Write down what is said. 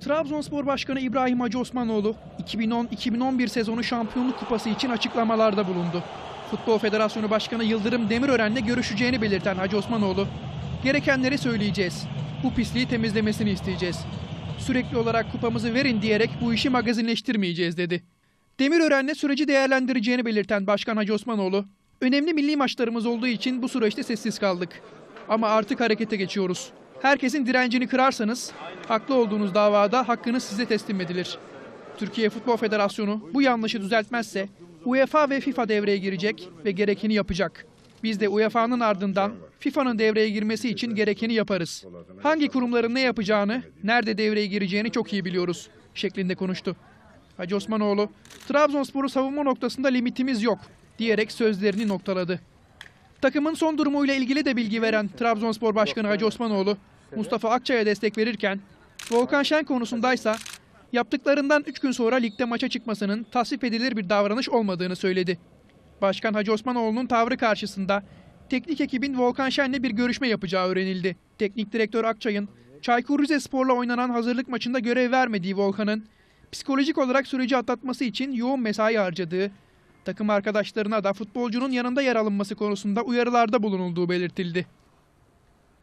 Trabzonspor Başkanı İbrahim Hacı Osmanoğlu 2010-2011 sezonu şampiyonluk kupası için açıklamalarda bulundu. Futbol Federasyonu Başkanı Yıldırım Demirören'le görüşeceğini belirten Hacı Osmanoğlu, gerekenleri söyleyeceğiz. Bu pisliği temizlemesini isteyeceğiz. Sürekli olarak kupamızı verin diyerek bu işi magazinleştirmeyeceğiz dedi. Demirören'le süreci değerlendireceğini belirten Başkan Hacı Osmanoğlu, önemli milli maçlarımız olduğu için bu süreçte sessiz kaldık. Ama artık harekete geçiyoruz. Herkesin direncini kırarsanız haklı olduğunuz davada hakkınız size teslim edilir. Türkiye Futbol Federasyonu bu yanlışı düzeltmezse UEFA ve FIFA devreye girecek ve gerekeni yapacak. Biz de UEFA'nın ardından FIFA'nın devreye girmesi için gerekeni yaparız. Hangi kurumların ne yapacağını, nerede devreye gireceğini çok iyi biliyoruz şeklinde konuştu. Hacı Osmanoğlu, Trabzonspor'u savunma noktasında limitimiz yok diyerek sözlerini noktaladı. Takımın son durumuyla ilgili de bilgi veren Trabzonspor Başkanı Hacı Osmanoğlu, Mustafa Akçay'a destek verirken, Volkan Şen konusundaysa yaptıklarından 3 gün sonra ligde maça çıkmasının tasvip edilir bir davranış olmadığını söyledi. Başkan Hacı Osmanoğlu'nun tavrı karşısında teknik ekibin Volkan Şen'le bir görüşme yapacağı öğrenildi. Teknik direktör Akçay'ın Çaykur Rizespor'la oynanan hazırlık maçında görev vermediği Volkan'ın psikolojik olarak süreci atlatması için yoğun mesai harcadığı, takım arkadaşlarına da futbolcunun yanında yer alınması konusunda uyarılarda bulunulduğu belirtildi.